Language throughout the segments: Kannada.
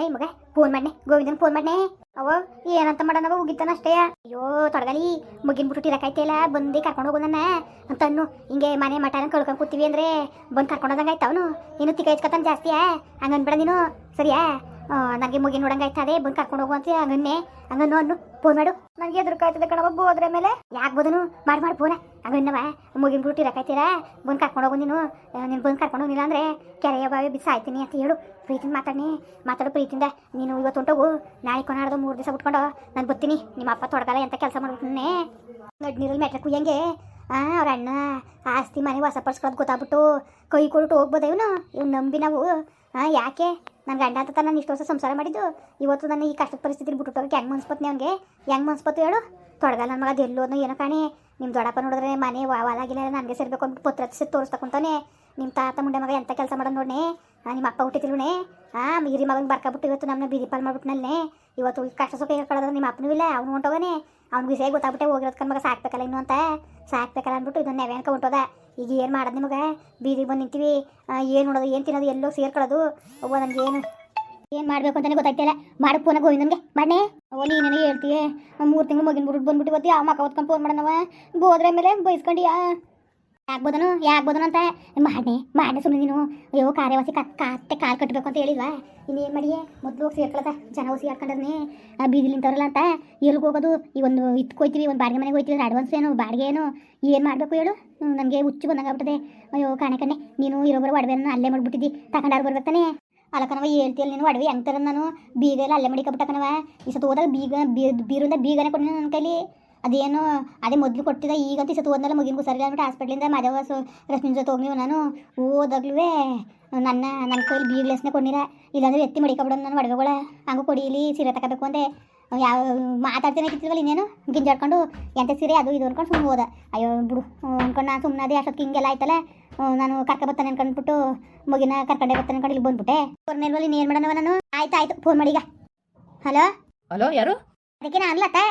ಏಯ್ ಮಗ ಫೋನ್ ಮಾಡ್ನೆ, ಗೋವಿಂದನ್ ಫೋನ್ ಮಾಡ್ನೆ. ಅವ, ಏನಂತ ಮಾಡನವ ಉಗಿತಾನ ಅಷ್ಟೇ. ಅಯ್ಯೋ, ತೊಡಗಲಿ. ಮುಗಿನ್ ಬಿಟ್ಟು ಇರಕಾಯ್ತಿಲ್ಲ ಬಂದು ಕರ್ಕೊಂಡು ಹೋಗೋಣ ಅಂತ ಅನ್ನು, ಹಿಂಗೆ ಮನೆ ಮಠನ ಕಳ್ಕೊಂಡ್ ಕೂತೀವಿ ಅಂದ್ರೆ ಬಂದು ಕರ್ಕೊಂಡು ಆಯ್ತು ಅವನು? ನೀನು ತಿಕ್ಕ ಇಚ್ಕತಾನ ಜಾಸ್ತಿಯಾ? ಹಂಗ ಅನ್ಬೇಡ ನೀನು. ಸರಿಯಾ? ನನಗೆ ಮುಗಿ ನೋಡಂಗ ಆಯ್ತದೆ ಬಂದು ಕರ್ಕೊಂಡು ಹೋಗು ಅಂತ ಹಂಗನ್ನೇ. ಹಂಗನ್ನು ಅನ್ನು ಫೋನ್ ಮಾಡು. ನನಗೆ ಎದುರ್ಕಾಯ್ತದೆ ಕಣವ ಬೋದ್ರ ಮೇಲೆ. ಯಾಕೆ ಬೋದನು? ಮಾಡಿ ಮಾಡಿ ಫೋನ ಹಂಗನ್ನವ ಮುಗಿನ ಬಿಟ್ಟು ಇರಕಾಯ್ತೀರಾ ಬಂದು ಕರ್ಕೊಂಡು ಹೋಗು ನೀನು. ನೀನು ಬಂದು ಕರ್ಕೊಂಡು ಹೋಗಿಲ್ಲ ಅಂದ್ರೆ ಕೆರೆಯ ಬಾವಿ ಬಿಸಿ ಸಾಯ್ತೀನಿ ಅಂತ ಹೇಳು. ಪ್ರೀತಿಯಿಂದ ಮಾತಾಡಿ ಮಾತಾಡು ಪ್ರೀತಿಯಿಂದ. ನೀನು ಇವತ್ತು ಹೊಂಟೋಗು. ನಾಳೆ ಕೊನಾಡ್ದು ಮೂರು ದಿವಸ ಬಿಟ್ಕೊಂಡು ನಾನು ಬರ್ತೀನಿ. ನಿಮ್ಮ ಅಪ್ಪ ತೊಡಗಲ್ಲ ಎಂತ ಕೆಲಸ ಮಾಡ್ಬಿಟ್ಟನೆ ಗಡ್ ನೀರಲ್ಲಿ ಮೆಟ್ರ ಕುಯ್ಯಂಗೆ. ಆ, ಅವ್ರ ಅಣ್ಣ ಆಸ್ತಿ ಮನೆ ಹೊಸ ಪಡ್ಸ್ಕೊಳ್ಳೋದು ಗೊತ್ತಾಗ್ಬಿಟ್ಟು ಕೈ ಕೊಟ್ಟು ಹೋಗ್ಬೋದ ಇವನು? ಇವ್ನು ನಂಬಿ ನಾವು. ಹಾಂ ಯಾಕೆ? ನನ್ನ ಗಂಡ ಅಂತ ನಾನು ಇಷ್ಟು ವರ್ಷ ಸಂಸಾರ ಮಾಡಿದ್ದು. ಇವತ್ತು ನಾನು ಈ ಕಷ್ಟದ ಪರಿಸ್ಥಿತಿ ಬಿಟ್ಟು ಹೆಂಗೆ ಮನ್ಸ್ಪತ್ನಿ ಅವ್ನಿಗೆ? ಹೆಂಗೆ ಮನ್ಸ್ಪತ್ತು ಹೇಳು? ತೊಡಗಲ್ಲ ನನ್ನ ಮಗ ಎಲ್ಲೋ ಏನೋ ಕಾಣಿ. ನಿಮ್ಮ ದೊಡ್ಡಪ್ಪ ನೋಡಿದ್ರೆ ಮನೆ ವಾಲಾಗಿಲ್ಲ ನನಗೆ ಸೇರ್ಬೇಕು ಅಂದ್ಬಿಟ್ಟು ಪುತ್ರ ತೋರಿಸ್ತಕೊಂತಾನೆ ನಿಮ್ಮ ತಾತ ಮುಂಡೆ ಮಗ ಎಂಥ ಕೆಲಸ ಮಾಡೋದು ನೋಡ್ನೆ? ನಿಮ್ಮ ಅಪ್ಪ ಹುಟ್ಟಿದ್ರು ಹಾಂ ಹಿರಿ ಮಗನ ಬರ್ಕೊಬಿಟ್ಟು ಇವತ್ತು ನಮ್ಮನ್ನ ಬೀದಿ ಪಾಲ್ ಮಾಡ್ಬಿಟ್ನಲ್ಲೇ ಇವತ್ತು ಕಷ್ಟ ಸುಖ ಹೇಳ್ಕೊಳ್ಳೋದು ನಿಮ್ಮ ಅಪ್ಪನೂ ಇಲ್ಲ, ಅವ್ನು ಹೊಂಟೋಗನೆ. ಅವ್ನಿಗೆ ವಿಷಯ ಗೊತ್ತಾಗ್ಬಿಟ್ಟೆ, ಹೋಗಿರೋದು ಕಣ್ ಮಗ ಸಾಕ್ಬೇಕಲ್ಲ ಇನ್ನು ಅಂತ. ಸಾಕ್ಬೇಕಲ್ಲ ಅಂದ್ಬಿಟ್ಟು ಇದನ್ನ ನೆವೆ ಈಗ ಏನು ಮಾಡೋದು ನಿಮಗೆ? ಬೀದಿಗೆ ಬಂದು ನಿಂತೀವಿ. ಏನು ನೋಡೋದು ಏನು ತಿನ್ನೋದು, ಎಲ್ಲೋ ಸೇರ್ಕೊಳ್ಳೋದು. ಒಬ್ಬ ನನಗೆ ಏನು ಮಾಡ್ಬೇಕು ಅಂತಾನೆ ಗೊತ್ತಾಗ್ತಿಲ್ಲ ಮಾಡು ಹೋಗಿ ಗೋವಿಂದನ್ಗೆ. ಮಾಡನೆ? ಓಲಿ ನನಗೆ ಹೇಳ್ತೀಯ? ಮೂರು ತಿಂಗಳು ಮಗಿನ ಬಿಟ್ಟು ಬಂದ್ಬಿಟ್ಟು ಗೊತ್ತಿ ಆ ಮಕ್ಕ ಹೊತ್ಕೊಂಡು ಫೋನ್ ಮಾಡನವ ಬೋದ್ರೆ ಮೇಲೆ ಬೈಸ್ಕೊಂಡಿಯಾ? ಯಾಕ್ಬೋದನು ಯಾಕ್ಬೋದನು ಅಂತ? ಮಾಡ್ನೆ ಮಾಡ್ನೆ ಸುಮ್ಮನೆ ನೀನು. ಅಯ್ಯೋ, ಕಾರ್ಯವಾಸಿ ಕತ್ತೆ ಕಾತೆ ಕಾಲು ಕಟ್ಟಬೇಕು ಅಂತ ಹೇಳಿಲ್ವಾ? ಇನ್ನೇನು ಮಾಡಿಯೇ? ಮೊದಲು ಹೋಗಿ ಸೇರ್ಕೊಳತ್ತ ಜನ ಹೋಗಿ ಸೇರ್ಕೊಂಡ್ರೆ ಬೀದಿಲಿ ನಿಂತವ್ರಲ್ಲ ಅಂತ? ಎಲ್ಲಿಗೆ ಹೋಗೋದು? ಈ ಒಂದು ಇತ್ಕೋಯ್ತೀವಿ, ಒಂದು ಬಾಡಿಗೆ ಮನೆಗೆ ಹೋಯ್ತೀವಿ, ಅಡ್ವಾನ್ಸ್ ಏನು, ಬಾಡಿಗೆ ಏನು? ಏನು ಮಾಡಬೇಕು ಹೇಳು? ನನಗೆ ಹುಚ್ಚು ಬಂದಂಗಾಗ್ಬಿಟ್ಟದೆ ಅಯ್ಯೋ, ಕಾಣೆ ಕಣ್ಣೆ, ನೀನು ಇರೋಬ್ಬರು ಒಡವೆನ ಅಲ್ಲೇ ಮಾಡ್ಬಿಟ್ಟಿದ್ದಿ. ತಗೊಂಡಾರು ಬರ್ಬೇಕಾನೆ ಅಲ್ಲ ಕಣವ ಹೇಳ್ತಿಯಲ್ಲ ನೀನು ಒಡವೆ ಹೆಂಗ್ ತರ ನಾನು? ಬೀಗ ಎಲ್ಲ ಅಲ್ಲೇ ಮಡಿಕಬಿಟ್ಟ ಕಣವ ಈ ಸತ್ತು ಹೋದಾಗ ಬೀಗ ಬೀರಿಂದ ಬೀಗನೇ ಕೊಡಿ ನನ್ನ ಕೈಲಿ. ಅದೇನು, ಅದೇ ಮೊದಲು ಕೊಟ್ಟಿದ ಈಗಂತೂ ಸತ್ತು ಹೋದ್ನಲ್ಲ ಮುಗಿನ್ಗೂ ಸರಿ ಅಂದ್ಬಿಟ್ಟು ಹಾಸ್ಪಿಟ್ಲಿಂದ ಮಾದೇವ ಸೊ ರಶ್ಮಿನ ಜೊತೆ ಹೋಗ್ನೀವು ನಾನು. ಓದಾಗ್ಲೂ ನನ್ನ ನನ್ನ ಕೈಲಿ ಬೀಗ್ಲೆಸ್ನೇ ಕೊಡ್ನಿರ. ಇಲ್ಲಾಂದ್ರೆ ಎತ್ತಿ ಮಡಿಕೊಬಿಡೋದು ನಾನು ಒಡವೆಗಳ ಹಂಗೂ ಇಲ್ಲಿ, ಸೀರೆ ತಗೋಬೇಕು ಅಂದೆ. ಯಾವ ಮಾತಾಡ್ತೇನೆ ಕಿತ್ತಿಲ್ವಲ್ಲ ಇನ್ನೇನು? ಗಿಂಜಾಡ್ಕೊಂಡು ಎಂತ ಸೀರೆ ಅದು ಇದು ಅನ್ಕೊಂಡು ಸುಮ್ಮನೆ ಹೋದ. ಅಯ್ಯೋ ಬಿಡು. ಅನ್ಕೊಂಡು ನಾನು ಸುಮ್ಮನೆ ಅದೇ ಅಷ್ಟೊತ್ತಿಗೆ ಹಿಂಗೆಲ್ಲ ಆಯ್ತಲ್ಲ. ನಾನು ಕರ್ಕ ಬರ್ತಾನೆ ಅನ್ಕೊಂಡ್ಬಿಟ್ಟು ಮಗಿನ ಕರ್ಕೊಂಡೆ ಬರ್ತಾನೆ ಅನ್ಕೊಂಡು ಇಲ್ಲಿ ಬಂದ್ಬಿಟ್ಟೆ. ಫೋರ್ನೇಲ್ವಲ್ಲಿ ಇನ್ನೇನು ಮಾಡೋಣ ನಾನು? ಆಯ್ತು ಆಯ್ತು. ಫೋನ್ ಮಾಡೀಗ ಹಲೋ ಹಲೋ ಯಾರು? ಅದಕ್ಕೆ ನಾನು ಅನ್ಲತ್ತೆ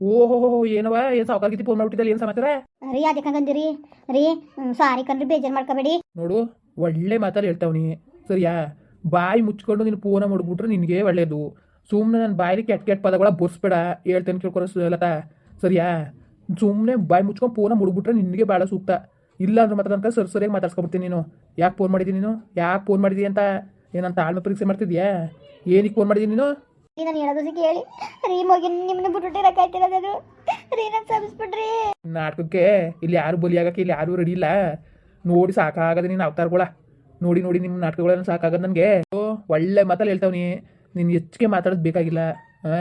ಓಹೋ ಏನವ? ಏನ್ ಸಾವುಕಾರ್ಗಿತಿ ಫೋನ್ ಮಾಡ್ಬಿಟ್ಟಿದ್ದಲ್ಲ ಏನ್ ಸಮಾಚಾರ? ರೀ ಅದಕ್ಕೆ ಹಂಗಂದಿರಿ ರೀ. ಸಾರಿ ಕಣ್ರಿ ಬೇಜಾರು ಮಾಡ್ಕೋಬೇಡಿ. ನೋಡು ಒಳ್ಳೆ ಮಾತಲ್ಲಿ ಹೇಳ್ತಾವ್ನಿ ಸರಿಯಾ? ಬಾಯಿ ಮುಚ್ಕೊಂಡು ನೀನು ಫೋನ ಮಾಡ್ಬಿಟ್ರೆ ನಿನಗೆ ಒಳ್ಳೇದು. ಸುಮ್ಮನೆ ನನ್ನ ಬಾಯಲ್ಲಿ ಕೆಟ್ಟ ಕೆಟ್ಟ ಪದಗಳ ಬರ್ಸ್ಬೇಡ ಹೇಳ್ತೇನೆ ಕೇಳ್ಕೊಳ್ಳೋ ಲತಾ ಸರಿಯಾ? ಸುಮ್ಮನೆ ಬಾಯಿ ಮುಚ್ಕೊಂಡು ಫೋನ ಮುಡ್ಬಿಟ್ರೆ ನಿನಗೆ ಭಾಳ ಸೂಕ್ತ. ಇಲ್ಲ ಅಂದ್ರೆ ಮಾತ್ರ ಅಂತ ಸರಿ ಸರಿಯಾಗಿ ಮಾತಾಡ್ಸ್ಕೊಬಿಡ್ತೀನಿ ನೀನು. ಯಾಕೆ ಫೋನ್ ಮಾಡಿದ್ದೀನಿ ನೀನು? ಯಾಕೆ ಫೋನ್ ಮಾಡಿದಿ ಅಂತ? ಏನಂತ ತಾಳ್ಮೆ ಪರೀಕ್ಷೆ ಮಾಡ್ತಿದ್ಯಾ? ಏನಕ್ಕೆ ಫೋನ್ ಮಾಡಿದ್ದೀನಿ ನೀನು? ನಾನು ಹೇಳೋದು ಕೇಳಿ. ರೀ ಮಗಿನ ನಿಮ್ಮನ್ನ ಬಿಟ್ಬಿಟ್ಟಿರಕ್ಕಾಯ್ತಿರೋದು ರೀ ನಾನು ನಾಟಕಕ್ಕೆ ಇಲ್ಲಿ ಯಾರು ಬಲಿಯಾಗಕ್ಕೆ ಇಲ್ಲಿ ಯಾರು ರೆಡಿ ಇಲ್ಲ. ನೋಡಿ ಸಾಕಾಗದೆ ನೀನು ಅವತಾರಗಳ. ನೋಡಿ ನೋಡಿ ನಿಮ್ಮ ನಾಟಕಗಳನ್ನ ಸಾಕಾಗದ ನನಗೆ. ಒಳ್ಳೆ ಮಾತಲ್ಲಿ ಹೇಳ್ತಾವ್ನಿ ನೀನು ಹೆಚ್ಚಿಗೆ ಮಾತಾಡೋದು ಬೇಕಾಗಿಲ್ಲ.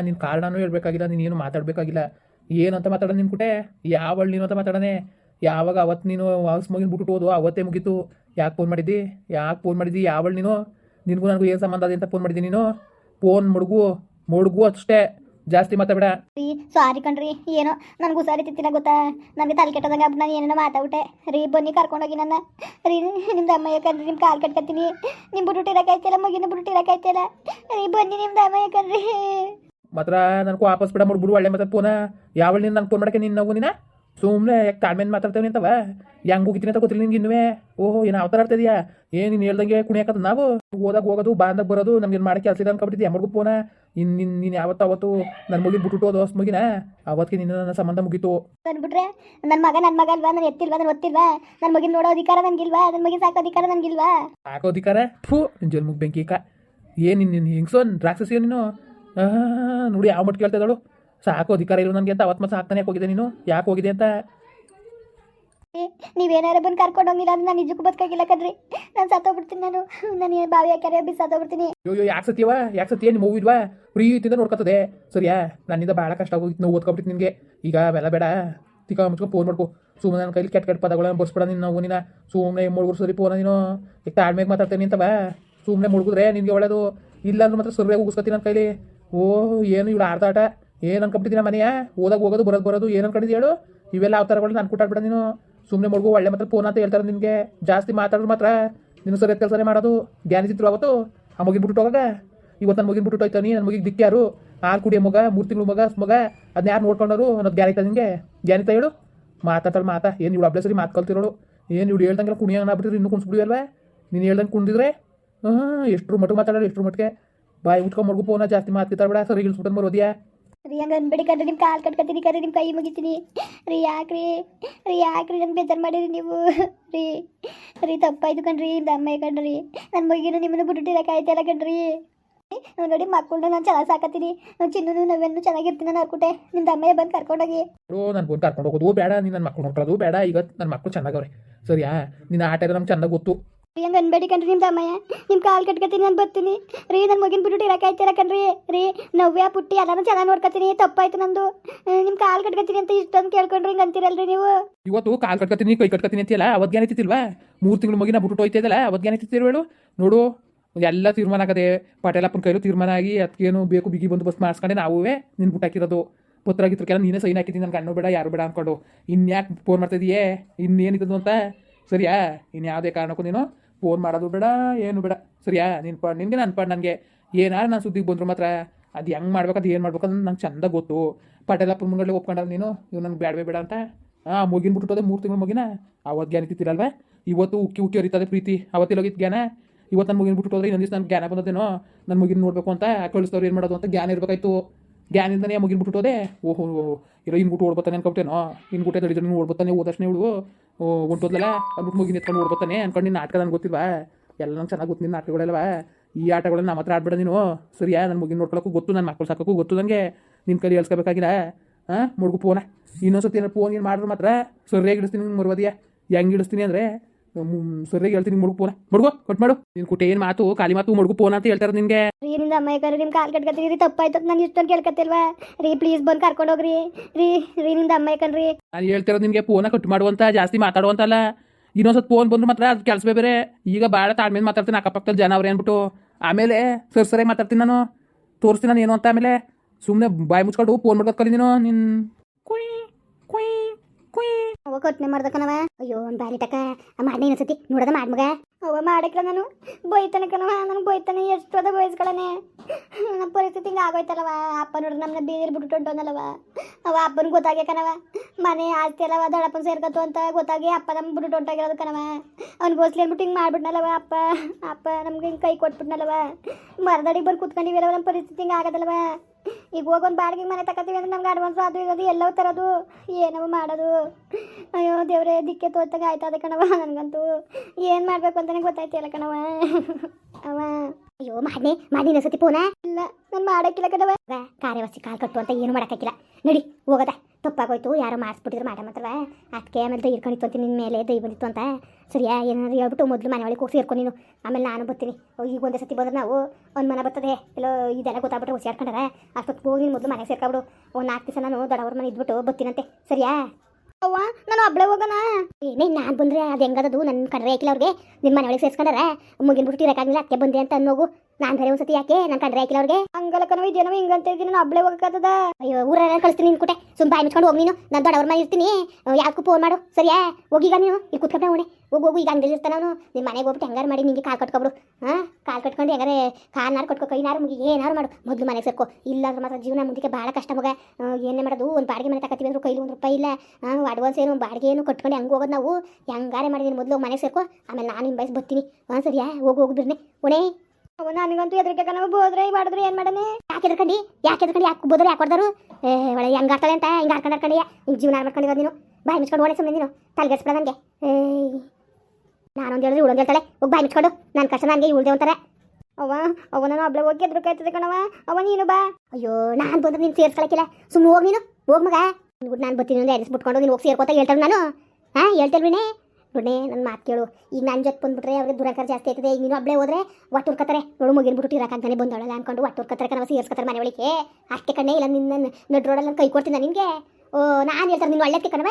ನಿನ್ನ ಕಾರಣನೂ ಹೇಳಬೇಕಾಗಿಲ್ಲ, ನೀನು ಏನು ಮಾತಾಡಬೇಕಾಗಿಲ್ಲ. ಏನಂತ ಮಾತಾಡೋದು ನಿನ್ನ ಕುಟೆ? ಯಾವಳು ನೀನು ಅಂತ ಮಾತಾಡೋನೆ? ಯಾವಾಗ ಅವತ್ತು ನೀನು ಹೌಸ್ ಮುಗಿನ ಬಿಟ್ಟು ಹೋದು ಅವತ್ತೇ ಮುಗೀತು. ಯಾಕೆ ಫೋನ್ ಮಾಡಿದ್ದಿ? ಯಾಕೆ ಫೋನ್ ಮಾಡಿದ್ದಿ? ಯಾವಳು ನೀನು? ನಿನಗೂ ನನಗೂ ಏನು ಸಂಬಂಧ ಅದೇ ಅಂತ ಫೋನ್ ಮಾಡಿದ್ದಿ ನೀನು? ಫೋನ್ ಮುಡುಗು ಮುಡುಗು ಅಷ್ಟೇ. ಜಾಸ್ತಿ ಮಾತಾಡ ರೀ ಸಾರಿ ಕಣ್ರಿ ಏನೋ ನನಗೂ ಸಾರಿ ತಿತ್ತಿನ ಗೊತ್ತಾ? ನನಗೆ ತಲೆ ಕೆಟ್ಟದಂಗೆ ಆಗ್ಬಿಟ್ಟು ನಾನು ಏನೇನೋ ಮಾತಾಡ್ಬಿಟ್ಟೆ. ರೀ ಬನ್ನಿ ಕರ್ಕೊಂಡೋಗಿ ನನ್ನ. ರೀ ನಿಮ್ದು ಅಮ್ಮ ಯಾಕಂದ್ರೆ ನಿಮ್ಮ ಕಾಲು ಕಟ್ಕೊತೀನಿ. ನಿಮ್ಮ ಬಿಟ್ಟು ಮಗಿನ ಮುಗಿನ ಬಿಟ್ಟು ಆಯ್ತಲ್ಲ ರೀ ಬನ್ನಿ ನಿಮ್ದು ಅಮ್ಮ ಯಾಕಂದ್ರಿ ಮಾತ್ರ ನನಗೆ ವಾಪಸ್ ಬಿಡ ಮಾಡ್ಬಿಡು ಒಳ್ಳೆ ಮತ್ತೆ ಫೋನ ಯಾವಳು ನೀನು ನಂಗೆ ಫೋನ್ ಮಾಡಕ್ಕೆ ನಿನ್ನ ನಗು ನೀನ? ಸುಮ್ಮನೆ ಯಾಕೆ ತಾಳ್ಮೆಯಿಂದ ಮಾತಾಡ್ತೇವೆ ಅಂತವ? ಹೆಂಗೆ ಹೋಗಿದ್ದೀನಿ ಅಂತ ಗೊತ್ತಿಲ್ಲ ನಿನ್ಗೆ ಇನ್ನುವೇ? ಓಹೋ ಏನು ಅವತಾರ ಆಡ್ತಿದ್ಯಾ? ಏನು ನೀನು ಹೇಳ್ದಂಗೆ ಕುಣಿಯಾಕದ ನಾವು? ಹೋದಾಗ ಹೋಗೋದು ಬಾಂದಾಗ ಬರೋದು ನಮ್ಗೆ ಮಾಡಕ್ಕೆ ಕೆಲಸ ಇಲ್ಲ ಅನ್ಕೊಬಿಟ್ಟಿದ್ಯಾ ಪೋನ ಫೋನ? ನಿನ್ ನೀನ್ ನೀನು ಯಾವತ್ತು ಅವತ್ತು ನನ್ನ ಮುಗಿ ಬಿಟ್ಟು ಹೋದ ಹೊಸ ಮುಗಿನ? ಅವತ್ತಿಗೆ ನಿನ್ನ ನನ್ನ ಸಂಬಂಧ ಮುಗೀತು. ಅಂದ್ಬಿಟ್ರೆ ನನ್ನ ಮಗ ನನ್ನ ಮಗ ಅಲ್ವಾ? ನಾನು ಎತ್ತಿಲ್ವಾ? ನಾನು ಒತ್ತಿಲ್ವಾ? ನನ್ನ ಮಗಿನ ನೋಡೋ ಅಧಿಕಾರ ನನಗಿಲ್ವಾ? ನನ್ನ ಮಗಿನ ಸಾಕೋ ಅಧಿಕಾರ ನನಗಿಲ್ವಾ? ಸಾಕೋ ಅಧಿಕಾರ? ಫೂ ನಿನ್ನ ಜನ್ಮಕ್ಕೆ ಬೆಂಕಿ ಕ ಏನು ನಿನ್ನ ರಾಕ್ಷಸಿಯೋ ನೀನು? ನೋಡಿ ಯಾವ ಮಟ್ಟ ಕೇಳ್ತಾ ಇದ್ದಾಳು. ಸಾಕು ಅಧಿಕಾರ ಇಲ್ಲ ನನಗೆ ಅಂತ ಅವತ್ತು ಮತ್ತೆ ಸಾಕ್ತಾನೆ ಹೋಗಿದೆ ನೀನು? ಯಾಕೆ ಹೋಗಿದೆ ಅಂತ? ನೀವೇನಾರ ಬಂದು ಕರ್ಕೊಂಡು ಹೋಗಿಲ್ಲ ಅಂದ್ರೆ ನಾನು ನಿಜಕ್ಕೂ ಬದುಕಾಗಿಲ್ಲ ಕದ್ರಿ ನಾನು ಸತ್ತೋಗ್ಬಿಡ್ತೀನಿ ನಾನು. ನಾನು ಬಾವಿ ಹಾಕ್ಯಾರೆ ಬಿಸಿ ಸತ್ತೋಗ್ಬಿಡ್ತೀನಿ. ಅಯ್ಯೋ ಯಾಕೆ ಸತ್ಯವ? ಯಾಕೆ ಸತ್ಯ? ನಿಮ್ಮ ಮೂವಿದ್ವಾ ಪ್ರೀತಿಯಿಂದ ನೋಡ್ಕೊತದೆ. ಸರಿಯಾ? ನನ್ನಿಂದ ಭಾಳ ಕಷ್ಟ ಆಗೋಗಿತ್ತು ನೋವು ಓದ್ಕೊಬಿಟ್ಟು ನಿನಗೆ. ಈಗ ಅವೆಲ್ಲ ಬೇಡ. ತಿಕ್ಕ ಮುಚ್ಕೊಂಡು ಫೋನ್ ಮಾಡ್ಕೊ. ಸುಮ್ಮನೆ ನನ್ನ ಕೈಲಿ ಕೆಟ್ಟ ಕೆಟ್ಟ ಪದಗಳನ್ನ ಬರ್ಸ್ಬೇಡ ನಿನ್ನ ನಾವು ನಿನ್ನ ಸುಮ್ಮನೆ ಮುಳುಗುರು ಸರಿ ಫೋನ ನೀನು. ಈಗ ತಾಳ್ಮೆಗೆ ಮಾತಾಡ್ತೇನೆ ಅಂತವ? ಸುಮ್ಮನೆ ಮುಳುಗಿದ್ರೆ ನಿನಗೆ ಒಳ್ಳೇದು. ಇಲ್ಲ ಅಂದ್ರೆ ಮಾತ್ರ ಸರ್ವೇ ಉಗಿಸ್ಕೊತೀನಿ ನನ್ನ ಕೈಲಿ. ಓ ಏನು ಇವಳು ಆಟ ಏನು ಅನ್ಕೊಂಬಿಟ್ಟಿದ್ದೀನಿ ಮನೆಯ? ಓದಾಗ ಹೋಗೋದು, ಬರೋದು ಬರೋದು ಏನು ಅನ್ಕೊಂಡಿದ್ದು ಹೇಳು. ಇವೆಲ್ಲ ಅವತಾರಗಳು ನಾನು ಕೊಟ್ಟಾಡ್ಬೇಡ ನೀನು. ಸುಮ್ಮನೆ ಮುಳುಗು ಒಳ್ಳೆ ಮಾತ್ರ ಫೋನ್ ಅಂತ ಹೇಳ್ತಾರೆ ನಿನಗೆ. ಜಾಸ್ತಿ ಮಾತಾಡೋದು ಮಾತ್ರ. ನಿನ್ನ ಸರಿಯಾದ ಕೆಲಸನೇ ಮಾಡೋದು. ಧ್ಯಾನಿಸಿದ್ರು ಅವತ್ತು. ಆ ಮಗಿನ ಬಿಟ್ಟು ಹೋಗಾಗ ಇವತ್ತು ನನ್ನ ಮಗಿನ ಬಿಟ್ಟು ಹೋಯ್ತಾನೆ ನನ್ನ ಮಗಿಗೆ ದಿಕ್ಕ್ಯಾರು ಆರು ಕುಡಿಯೋ ಮಗ, ಮೂರು ತಿಂಗಳು ಮಗ ಮಗ ಅದನ್ನ ಯಾರು ನೋಡ್ಕೊಂಡರು ಅನ್ನೋದು ಗ್ಯಾನಿತ ನಿನಗೆ? ಗ್ಯಾನಿತ ಹೇಳು. ಮಾತಾಡ್ತಾಳೆ ಮಾತಾ. ಏನು ಇವಳು ಅಬ್ಳೆ ಸರಿ ಮಾತು ಕಲ್ತಿರೋಳು? ಏನು ಇವಳು ಹೇಳ್ದಂಗೆಲ್ಲ ಕುಣಿಯಂಗೆ ಇನ್ನು ಇನ್ನೂ ಕುಣಿಸ್ಬಿಡಿವಲ್ವ ನೀನು ಹೇಳ್ದಂಗೆ ಕುಣಿದ್ರೆ ಹಾಂ ಎಷ್ಟು ಮಟ್ಟಿಗೆ ಮಾತಾಡೋಳು ಎಷ್ಟು ಮಟ್ಟಿಗೆ ಬಾಯಿ ಮುಚ್ಕೊಂಡು ಮಡ್ಗು ಫೋನ ಜಾಸ್ತಿ ಮಾತಾಡ್ತಾರೆ ಬೇಡ ಸರಿ ಇಳಿಸ್ಬಿಟ್ಟು ಬರೋದಿಯಾ ರೀ, ಹಂಗೆ ಅನ್ಬೇಡಿ ನಿಮ್ಮ ಕಾಲು ಕಟ್ಕೊತೀನಿ ಕರೆ ನಿಮ್ಮ ಕೈ ಮುಗಿತೀನಿ. ರೀ ಯಾಕ್ರಿ ರೀ ಯಾಕ್ರಿ ನಂಗೆ ಬೇಜಾರು ಮಾಡಿರಿ ನೀವು? ರೀ ರೀ, ತಪ್ಪಾಯ್ತು ಕಣ್ರಿ ಇಂದ ಅಮ್ಮ ಕಣ್ರಿ. ನನ್ನ ಮಗಿನ ನಿಮ್ಮನ್ನು ಬಿಟ್ಟಿರಕ್ಕೆ ಆಯ್ತಲ್ಲ ಕಣ್ರಿ. ನೋಡಿ ಮಕ್ಕಳನ್ನ ನಾನು ಚೆನ್ನಾಗಿ ಸಾಕತ್ತೀನಿ. ನಾನು ಚಿನ್ನು ಚೆನ್ನಾಗಿ ಚೆನ್ನಾಗಿರ್ತೀನಿ ನಾನು ಅರ್ಕುಟೆ ನಿಮ್ದು ಅಮ್ಮಯ್ಯ ಬಂದು ಕರ್ಕೊಂಡೋಗಿ. ಓ ನನ್ನ ಬಂದು ಕರ್ಕೊಂಡು ಹೋಗೋದು ಬೇಡ, ನೀನು ನನ್ನ ಮಕ್ಕಳು ಬೇಡ. ಈಗ ನನ್ನ ಮಕ್ಕಳು ಚೆನ್ನಾಗವ್ರೆ. ಸರಿಯಾ? ನಿನ್ನ ಆಟ ನಮ್ಗೆ ಚೆನ್ನಾಗಿ ಗೊತ್ತು. ಹಂಗೆ ಅನ್ಬೇಡಿ ಕಣ್ರಿ ನಿಮ್ಮ ಅಮ್ಮಯ್ಯ ನಿಮ್ಮ ಕಾಲು ಕಟ್ಕೊತೀನಿ, ನಾನು ಬರ್ತೀನಿ. ರೀ ನನ್ನ ಮಗಿನ ಬಿಟ್ಟು ಇರಕ್ಕೆ ಆಯ್ತಿಲ್ಲ ಕಣ್ರಿ. ರೀ, ನವ್ಯ, ಪುಟ್ಟಿ, ಎಲ್ಲಾನು ಚೆನ್ನಾಗಿ ನೋಡ್ಕೊತೀನಿ. ತಪ್ಪಾಯ್ತು ನಂದು. ನಿಮ್ಮ ಕಾಲು ಕಟ್ಕೊತೀನಿ ಅಂತ ಇಷ್ಟೊಂದು ಕೇಳ್ಕೊಂಡ್ರಿ ಹಿಂಗೆ ಅಂತೀರಲ್ರಿ ನೀವು? ಇವತ್ತು ಕಾಲು ಕಟ್ಕೊತೀನಿ, ಕೈ ಕಟ್ಕೊತೀನಿ ಅಂತೀಯಲ್ಲ, ಅವತ್ತು ಗ್ಯಾನಿತಿಲ್ವ ಮೂರು ತಿಂಗಳು ಮಗಿನ ಬಿಟ್ಟು ಹೋಯ್ತಿದ್ದಲ್ಲ ಅವತ್ತು ಏನಿತ್ತಿರು ಹೇಳು ನೋಡು, ಎಲ್ಲ ತೀರ್ಮಾನ ಆಗದೆ, ಪಟೇಲಪ್ಪನ ಕೈಲೂ ತೀರ್ಮಾನ ಆಗಿ ಅದಕ್ಕೇನು ಬೇಕು, ಬಿಗಿ ಬಂದು ಬಸ್ ಮಾಡಿಸ್ಕೊಂಡೆ ನಾವೇ ನಿನ್ ಬಿಟ್ಟು ಹಾಕಿರೋದು. ಪತ್ರ ಗಿತ್ರಕ್ಕೆಲ್ಲ ನೀನೇ ಸೈನ್ ಹಾಕಿದ್ದೀನಿ ನನ್ನ ಕಣ್ಣು ಬೇಡ, ಯಾರು ಬೇಡ ಅನ್ಕೊಂಡು. ಇನ್ಯಾಕೆ ಫೋನ್ ಮಾಡ್ತಿದೀಯೇ ಇನ್ನೇನಿದ್ದು ಅಂತ? ಸರಿಯಾ? ಇನ್ಯಾವುದೇ ಕಾರಣಕ್ಕೂ ನೀನು? ಫೋನ್ ಮಾಡೋದು ಬೇಡ, ಏನು ಬೇಡ. ಸರಿಯಾ? ನಿನ್ನ ಪಾಡ್ ನಿನಗೆ ನನ್ನ ಪಾಡ್ ನನಗೆ. ಏನಾರು ನಾನು ಸುದ್ದಿಗೆ ಬಂದ್ರು ಮಾತ್ರ. ಅದು ಹೆಂಗೆ ಮಾಡ್ಬೇಕು, ಅದು ಏನು ಮಾಡ್ಬೇಕು ಅಂತ ನಂಗೆ ಚಂದ ಗೊತ್ತು. ಪಟೇಲಪ್ಪನ ಮುಂಗಡೆ ಒಪ್ಕೊಂಡಲ್ಲ ನೀನು? ಇವ್ ನನಗೆ ಬೇಡವೇ ಬೇಡ ಅಂತ? ಹಾಂ ಮುಗಿನ ಬಿಟ್ಟುತ್ತದೆ ಮೂರು ತಿಂಗಳು ಮುಗಿನ? ಅವತ್ತು ಜ್ಞಾನ ಇತ್ತಿರಲ್ವ? ಇವತ್ತು ಉಕ್ಕಿ ಉಕ್ಕಿ ಹರಿತದೆ ಪ್ರೀತಿ. ಅವತ್ತಿಲ್ಲೋಗಿತ್ತು ಜ್ಞಾನ. ಇವತ್ತು ನನ್ನ ಮುಗಿನ ಬಿಟ್ಟು ಹೋದ್ರೆ ಇನ್ನೊಂದು ದಿವಸ ನನ್ನ ಜ್ಞಾನ ಬಂದದೇನೋ? ನನ್ನ ಮುಗಿನ ನೋಡಬೇಕು ಅಂತ ಕಳಿಸ್ತವ್ರು ಏನು ಮಾಡೋದು ಅಂತ ಜ್ಞಾನ ಇರಬೇಕಾಯ್ತು. ಜ್ಞಾನದಿಂದನೇ ಮುಗಿನ ಬಿಟ್ಟು ಹೋದೆ ಓಹೋ. ಇರೋ ಇನ್ ಬಿಟ್ಟು ಓಡ್ಬತ್ತಾನೆ ಅನ್ಕೊಬಿಟ್ಟೇನೋ ಇನ್ ಗುಟ್ಟೆ ತಡಿದ್ರೆ ನೀನು ಓಡ್ಬತ್ತಾನೆ ಓದಷ್ಟೇ ಇವಳು ಹೊಂಟೋದ್ಲಲ್ಲ? ಅಂದ್ಬಿಟ್ಟು ಮುಗಿನ ಎತ್ಕೊಂಡು ಓಡ್ಬತ್ತಾನೆ. ಅನ್ಕೊಂಡು ನಿನ್ನ ನಾಟಕ ನನಗೆ ಗೊತ್ತಿಲ್ವಾ? ಎಲ್ಲ ನಂಗೆ ಚೆನ್ನಾಗಿ ಗೊತ್ತು ನಿನ್ನ ನಾಟಕಗಳೆಲ್ಲವ ಈ ಆಟಗಳನ್ನ ನಮ್ಮ ಹತ್ರ ಆಡ್ಬೇಡ ನೀನು. ಸರಿಯಾ? ನನ್ನ ಮುಗಿನ ನೋಡ್ಕೊಳಕ್ಕೂ ಗೊತ್ತು ನನ್ನ ಮಕ್ಕಳು ಸಾಕೋಕ್ಕೂ ಗೊತ್ತು ನನಗೆ ನಿನ್ನ ಕೈ ಹೇಳ್ಸ್ಕೋಬೇಕಾಗಿಲ್ಲ? ಹಾಂ ಮುಡುಗು ಫೋನ ಇನ್ನೊಂದ್ಸತಿ ಏನಾರು ಫೋನ್ ಏನು ಮಾಡಿದ್ರೆ ಮಾತ್ರ? ಸರಿಯಾಗಿ ಇಡಿಸ್ತೀನಿ ನಿಮ್ಗೆ ಮರ್ವದಿಯಾ? ಹೆಂಗೆ ಇಡಿಸ್ತೀನಿ ಅಂದರೆ ಸರಿಯಾಗಿ ಹೇಳ್ತೀನಿ ಮುಡುಗು ಪೋನ. ಮುಡುಗು ಕಟ್ ಮಾಡು. ನೀನ್ ಕುಟೆ ಏನು ಮಾತು ಖಾಲಿ ಮಾತು ಮುಡುಗು ಫೋನ್ ಅಂತ ಹೇಳ್ತಾರ ನಿನಗೆ. ರೀ ನಿಮ್ದು ಅಮ್ಮ ನಿಮ್ ಕಾಲ್ ಕಟ್ಕೊತೀರಿ ರೀ ತಪ್ಪಾಯ್ತು ನಾನು ಇಷ್ಟೊಂದು ಕೇಳ್ಕತ್ತಿಲ್ವಾ? ರೀ ಪ್ಲೀಸ್ ಬಂದು ಕರ್ಕೊಂಡು ಹೋಗ್ರಿ. ರೀ ರೀ ನಿಮ್ದು ಅಮ್ಮ ಕಣ್ರಿ ನಾನು ಹೇಳ್ತಿರೋದು ನಿನ್ಗೆ ಪೋನ ಕಟ್ ಮಾಡುವಂತ ಜಾಸ್ತಿ ಮಾತಾಡುವಂತಲ್ಲ ಇನ್ನೊಂದ್ಸತ್ ಫೋನ್ ಬಂದ್ರು ಮಾತ್ರ ಅದು ಕೆಲ್ಸ ಬೇರೆ. ಈಗ ಬಾಳ ತಾಳ್ಮೇಲೆ ಮಾತಾಡ್ತೀನಿ ಅಕ್ಕಪಕ್ಕದಲ್ಲಿ ಜನ ಅವ್ರೆ ಅಂದ್ಬಿಟ್ಟು ಆಮೇಲೆ ಸರ್ ಸರಿಯಾಗಿ ಮಾತಾಡ್ತೀನಿ ನಾನು. ತೋರಿಸ್ತೀನಿ ನಾನು ಏನು ಅಂತ ಆಮೇಲೆ. ಸುಮ್ಮನೆ ಬಾಯಿ ಮುಚ್ಕೊಂಡು ಫೋನ್ ಮಾಡ್ಕೊತ್ ಕಲಿ ನೀನು. ನಿನ್ನ ಕುಯ್ ಕುಯ್. ಅವ ಕಟ್ನೆ ಮಾಡ್ದಕ್ಕನವ ಅಯ್ಯೋ, ಒಂದು ಬಾರಿ ತಕ ಮಾಡಿ ಅನ್ಸತಿ ನೋಡದ ಮಾಡ್ ಮಗ. ಅವ ಮಾಡಕ್ಲ ನಾನು. ಬೈತಾನೆ ನನ್ ನನಗೆ ಬೈತಾನೆ ಎಷ್ಟು ಅದ ಬಯಸ್ಗಳನೆ. ನಮ್ಮ ಪರಿಸ್ಥಿತಿ ಹಿಂಗೆ ಆಗೋಯ್ತಲ್ಲವ ಅಪ್ಪ ನೋಡ್ರಿ ನಮ್ಮನ್ನ ಬೀದಿರ್ ಬಿಟ್ಟು ಹೊಂಟೋನಲ್ಲವ ಅವ ಅಪ್ಪನ ಗೊತ್ತಾಗ್ಯಕನವ ಮನೆ ಆಸ್ತಿ ಅಲ್ಲವ ದಡಪ್ಪನ ಸೇರ್ಕತ್ತು ಅಂತ ಗೊತ್ತಾಗಿ ಅಪ್ಪ ನಮ್ಮ ಬಿಟ್ಟು ಹೊಂಟೋಗಿರೋದು ಕಣವ ಅವ್ನಿಗೆ ಗೋಸ್ಲಿ ಅಂದ್ಬಿಟ್ಟು ಹಿಂಗೆ ಮಾಡ್ಬಿಟ್ನಲ್ಲವ ಅಪ್ಪ. ಅಪ್ಪ ನಮ್ಗೆ ಹಿಂಗೆ ಕೈ ಕೊಟ್ಬಿಟ್ನಲ್ಲವ ಮರದಡಿ ಬರ್ ಕುತ್ಕೊಂಡಿವಲ್ಲವ ನಮ್ಮ ಪರಿಸ್ಥಿತಿ ಹಿಂಗೆ ಆಗದಲ್ವ ಈಗ ಹೋಗೊಂದು ಬಾಡಿಗೆ ಮನೆ ತಕತ್ತೀವಿ ಅಂದ್ರೆ ನಮ್ಗೆ ಅಡ್ವಾನ್ಸ್ ಅದು ಇರೋದು ಎಲ್ಲವೂ ತರೋದು. ಏನವ ಮಾಡೋದು. ಅಯ್ಯೋ, ದೇವ್ರೆ ದಿಕ್ಕೆ ತೋತಾಗ ಆಯ್ತದ ಕಣವ ನನಗಂತೂ ಏನು ಮಾಡಬೇಕು ಅಂತಾನೆ ಗೊತ್ತಾಯ್ತಿಲ್ಲ ಕಣವ ಅವ ಅಯ್ಯೋ ಮಾಡ್ನೆ ಮಾಡಿ ಸತಿ ಪೋನ. ಇಲ್ಲ, ನಾನು ಮಾಡಕ್ಕಿಲ್ಲ ಕಣವ ಕಾರ್ಯವಸ್ತಿ ಕಾಲ್ ಕಟ್ಟು ಅಂತ ಏನು ಮಾಡೋಕ್ಕಾಗಿಲ್ಲ. ನಡಿ, ಹೋಗದ. ತಪ್ಪಾಗೋಯ್ತು, ಯಾರೋ ಮಾಡಿಸ್ಬಿಟ್ಟಿದ್ರು ಮಾಡ ಮಾತ್ರವ ಅದಕ್ಕೆ ಆಮೇಲೆ ದೈ ಅಂತ ನಿನ್ನ ಮೇಲೆ ದೈ ಬಂದಿತ್ತು ಅಂತ. ಸರಿಯಾ, ಏನಾದ್ರು ಹೇಳ್ಬಿಟ್ಟು ಮೊದಲು ಮನೆ ಒಳಗೆ ಹೋಗಿ ಸೇರ್ಕೊಂಡು ನೀನು. ಆಮೇಲೆ ನಾನು ಬರ್ತೀನಿ. ಈಗ ಒಂದೇ ಸತಿ ಬಂದ್ರೆ ನಾವು ಒಂದು ಮನೆ ಬರ್ತದೆ. ಎಲ್ಲೋ ಇದೆಲ್ಲ ಗೊತ್ತಾಗ್ಬಿಟ್ರೆ ಹುಷಾರ್ಕೊಂಡಾರ ಅಷ್ಟೊತ್ತು ಹೋಗಿ ನೀನು ಮೊದಲು ಮನೆಗೆ ಸೇರ್ಕೊಬಿಡು ಒಂದು ನಾಲ್ಕು ದಿವಸ ನಾನು ದೊಡ್ಡವ್ರ ಮನೆ ಇದ್ಬಿಟ್ಟು ಬರ್ತೀನಂತೆ. ಸರಿಯಾ? ಅವ್ವ, ನಾನು ಒಬ್ಳೆ ಹೋಗೋಣ. ಏನೇ ನಾನು ಬಂದ್ರೆ ಅದು ಹೆಂಗದದು? ನನ್ನ ಕಡೆ ಹಾಕಿಲ್ಲ ಅವ್ರಿಗೆ. ನಿಮ್ಮ ಮನೆ ಒಳಗೆ ಸೇರ್ಸ್ಕೊಂಡಾರ. ಮುಗಿನ ಬಿಟ್ಟು ಇರಕ್ಕಾಗಿಲ್ಲ ಅಕ್ಕೆ ಬಂದೆ ಅಂತ ಅನ್ನೋಗು. ನಾನು ಬೇರೆ ಒಂದ್ಸತಿ ಯಾಕೆ? ನಾನು ಕಂಡ್ರೆ ಹಾಕಿಲ್ಲ ಅವ್ರಿಗೆ? ಹಂಗಲ್ಲ ಕಣವ ಇದೇನವ ಹಿಂಗಂತ ಇದ್ದೀನಿ ನಾನು ಒಬ್ಳೆ ಹೋಗಕ್ಕಾಗದ ಅಯ್ಯೋ ಊರಲ್ಲ ಕಳಿಸ್ತೀನಿ ನಿನ್ ಕುಟೆ. ಸುಮ್ ಬಾಯಿ ಮುಚ್ಕೊಂಡು ಹೋಗಿ ನೀನು. ನಾನು ದೊಡ್ಡವ್ರ ಮನೆ ಇರ್ತೀನಿ. ಯಾಕೂ ಫೋನ್ ಮಾಡು. ಸರಿಯಾ? ಹೋಗೀಗ ನೀನು? ಇಲ್ಲಿ ಕುತ್ಕೊಂಡೆ ಹೋಗಿ ಹೋಗು, ಹೋಗಿ, ಈಗ ಅಂಗಡಿ ಇರ್ತಾನೆ ಅವನು. ನಿಮ್ಮ ಮನೆಗೆ ಹೋಗ್ಬಿಟ್ಟು ಹೆಂಗಾರು ಮಾಡಿ ನಿಂಗೆ ಕಾಲ್ ಕಟ್ಕೊಬ್ರು ಹಾ? ಕಾಲ್ ಕಟ್ಕೊಂಡು ಹೆಂಗಾರೆ ಕಾಲ್ನಾರು ಕಟ್ಕೊ, ಕೈನಾರು ಮುಗಿ ಏನಾರು ಮಾಡು. ಮೊದಲು ಮನೆಗೆ ಸೇರ್ಕೊ. ಇಲ್ಲ ಅಂದ್ರೆ ಮಾತ್ರ ಜೀವನ ಮುಂದಕ್ಕೆ ಭಾಳ ಕಷ್ಟ ಮಗ. ಏನೇ ಮಾಡೋದು, ಒಂದು ಬಾಡಿಗೆ ಮನೆ ತಗೋತೀವಿ ಅಂದ್ರೆ ಕೈಲಿ ಒಂದು ರೂಪಾಯಿ ಇಲ್ಲ. ಅಡ್ವಾನ್ಸ್ ಏನು, ಬಾಡಿಗೆ ಏನು ಕಟ್ಕೊಂಡು ಹೆಂಗೆ ಹೋಗೋದು ನಾವು? ಹೆಂಗಾರೆ ಮಾಡಿದೀನಿ, ಮೊದಲು ಮನೆಗೆ ಸೇರ್ಕೊ. ಆಮೇಲೆ ನಾನು ಬಯಸ್ ಬರ್ತೀನಿ. ಹಾಂ, ಸರಿಯಾ? ಹೋಗು, ಹೋಗಿ ಬಿಡ್ನೆ. ಉಣೆ ಅವ ನನಗಂತೂ ಎದ್ರಿಕೆ ಕಣವ ಬೋದ್ರೆ ಮಾಡಿದ್ರೆ ಏನು ಮಾಡನೆ ಯಾಕೆ ಎದ್ರಕಂಡು ಯಾಕೆ ಎದ್ರಕಂಡು ಯಾಕೆ ಬೋದ್ರೆ ಯಾಕೆ ಏ, ಒಳ್ಳೆ ಹೆಂಗೆ ಆಡ್ತಾಳೆ ಅಂತ, ಹಿಂಗೆ ಆಡ್ಕೊಂಡು ಆಡ್ಕೊಂಡೆ ಹಿಂಗೆ ಜೀವನ ಮಾಡ್ಕೊಂಡಿರೋದು ನೀನು. ಬಾಯಿ ಮುಚ್ಕೊಂಡು ಓಡೆ ಸುಮ್ಮನೆ ನೀನು. ತಲೆಗೆಸ್ಬೇಡ ನನಗೆ. ನಾನೊಂದು ಹೇಳಿದ್ರೆ ಇವಳೊಂದು ಹೇಳ್ತಾಳೆ. ಹೋಗಿ ಬಾಯಿ ಮುಚ್ಕೊಂಡು. ನನ್ನ ಕಷ್ಟ ನನಗೆ, ಇವಳ್ದೆ ಅಂತಾರೆ. ಅವ ಅವ ನಾನು ಒಬ್ಳೆ ಹೋಗಿ ಎದ್ರು ಎದ್ರಕಾಯ್ತದೆ ಕಣವ ಅವ ನೀನು ಬಾ. ಅಯ್ಯೋ, ನಾನು ಬಂದ್ರೆ ನೀನು ಸೇರ್ಸ್ಕೊಳಕ್ಕಿಲ್ಲ. ಸುಮ್ಮನೆ ಹೋಗಿ ನೀನು. ಹೋಗ್ ಮಗ. ನಾನು ಬರ್ತೀನಿ, ಒಂದು ಎಡಿಸ್ ಬಿಟ್ಕೊಂಡು ನೀನು ಹೋಗಿ ಸೇರ್ಕೋತ ಹೇಳ್ತಾಳೆ ನಾನು. ಹಾಂ ಹೇಳ್ತೇಳ್ವಿನೇ ನೋಡೇ ನನ್ನ ಮಾತು ಕೇಳು. ಈಗ ನನ್ನ ಜೊತೆ ಬಂದ್ಬಿಟ್ರೆ ಅವ್ರಿಗೆ ದುರಾಕಾರ ಜಾಸ್ತಿ ಆಯ್ತದೆ. ಈಗ ನೀನು ಒಬ್ಳೆ ಹೋದ್ರೆ ಒಟ್ಟು ಉರ್ಕತ್ತಾರೆ ನೋಡು ಮುಗಿನ ಬಿಟ್ಟು ಅಂತಾನೆ ಬಂದವಳಲ್ಲ ಅನ್ಕೊಂಡು ಒಟ್ಟು ಉರ್ಕತ್ತಾರೆ ಕನವ ಸೇರ್ಸ್ಕೊತಾರೆ ಮನೆ ಒಳಗೆ. ಅಷ್ಟೇ ಕಣ್ಣೆ, ಇಲ್ಲ ನಿನ್ನ ನಡ್ ರೋಡಲ್ಲಿ ಕೈ ಕೊಡ್ತೀನಿ ನಿನಗೆ. ಓ, ನಾನು ಹೇಳ್ತಾರೆ ನೀನು ಒಳ್ಳೆದಕ್ಕೆ ಕಣವ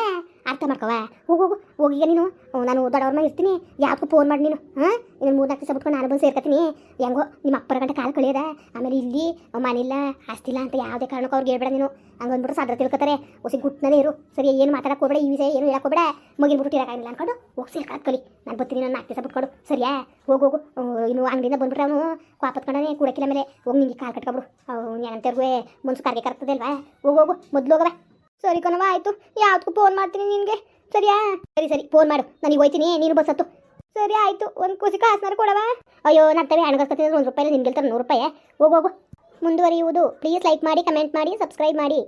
ಅರ್ಥ ಮಾಡ್ಕವ ಹೋಗು ಹೋಗು ಹೋಗೀಗ ನೀನು. ನಾನು ದೊಡ್ಡವ್ರ ಮನೆ ಇರ್ತೀನಿ. ಯಾಕೂ ಫೋನ್ ಮಾಡಿ ನೀನು, ಹಾಂ? ಇನ್ನು ಮೂರು ನಾಲ್ಕು ದಿವಸ ಬಿಟ್ಕೊಂಡು ನಾನು ಬಂದು ಸೇರ್ಕತ್ತೀನಿ. ಹೆಂಗೋ ನಿಮ್ಮ ಅಪ್ಪರ ಗಂಟೆ ಕಾಲು ಕಳಿಯದ. ಆಮೇಲೆ ಇಲ್ಲಿ ಮನಿಲ್ಲ ಆಸ್ತಿಲ್ಲ ಅಂತ ಯಾವುದೇ ಕಾರಣಕ್ಕೂ ಅವ್ರಿಗೆ ಹೇಳ್ಬೇಡ ನೀನು. ಹಂಗೆ ಅಂದ್ಬಿಟ್ಟು ಸಾದ್ರ ತಿಳ್ಕೊತಾರೆ. ಹೊಸಿ ಗುಟ್ನದೇ ಇರು. ಸರಿ ಏನು ಮಾತಾಡಕ್ಕೆ ಹೋಗ್ಬೇಡ, ಈ ವಿಷಯ ಏನು ಹೇಳಕ್ಕೆ ಹೋಗಬೇಡ. ಮಗಿನ ಬಿಟ್ಟು ಇರೋಕ್ಕಾಗಿಲ್ಲ ಅನ್ಕೊಂಡು ಹೋಗಿ ಸೇರ್ಕಾತ್ ಕಲಿ. ನಾನು ಬರ್ತೀನಿ ನಾನು ನಾಲ್ಕು ದಿವಸ ಬಿಟ್ಕೊಡು. ಸರಿಯಾ? ಹೋಗು ಹೋಗು. ಇನ್ನು ಅಂಗಡಿಯಿಂದ ಬಂದ್ಬಿಟ್ರೆ ಅವನು ಕಾಪತ್ಕೊಂಡೇ ಕೂಡಕ್ಕಿಲ್ಲ ಮೇಲೆ ಹೋಗಿ ನಿಂಗೆ ಕಾಲು ಕಟ್ಕೊಬಿಡು. ಅವ್ನು ಏನಂತರ್ಗೂ ಮುನ್ಸು ಕಾರ್ಗೆ ಕರ್ತದೆ ಅಲ್ವಾ? ಹೋಗು ಹೋಗು. ಮೊದಲು ಹೋಗವ ಸರಿ ಕಣವ ಆಯಿತು. ಯಾವ್ದಕ್ಕೂ ಫೋನ್ ಮಾಡ್ತೀನಿ ನಿನಗೆ. ಸರಿಯಾ? ಸರಿ ಸರಿ ಫೋನ್ ಮಾಡು. ನನಗೆ ಹೋಯ್ತೀನಿ. ನೀನು ಬಸ್ ಹತ್ತು. ಸರಿ, ಆಯ್ತು. ಒಂದು ಕುಸಿ ಕಾಸ್ನಾರು ಕೊಡವ ಅಯ್ಯೋ ನರ್ತವೆ ಹಣಗಸ್ಕೊತಿದ್ರೆ ಒಂದು ರೂಪಾಯಿ ನಿನ್ಗೆ ನೂರು ರೂಪಾಯಿ. ಹೋಗು ಹೋಗು. ಮುಂದುವರಿಯುವುದು. ಪ್ಲೀಸ್ ಲೈಕ್ ಮಾಡಿ ಕಮೆಂಟ್ ಮಾಡಿ ಸಬ್ಸ್ಕ್ರೈಬ್ ಮಾಡಿ.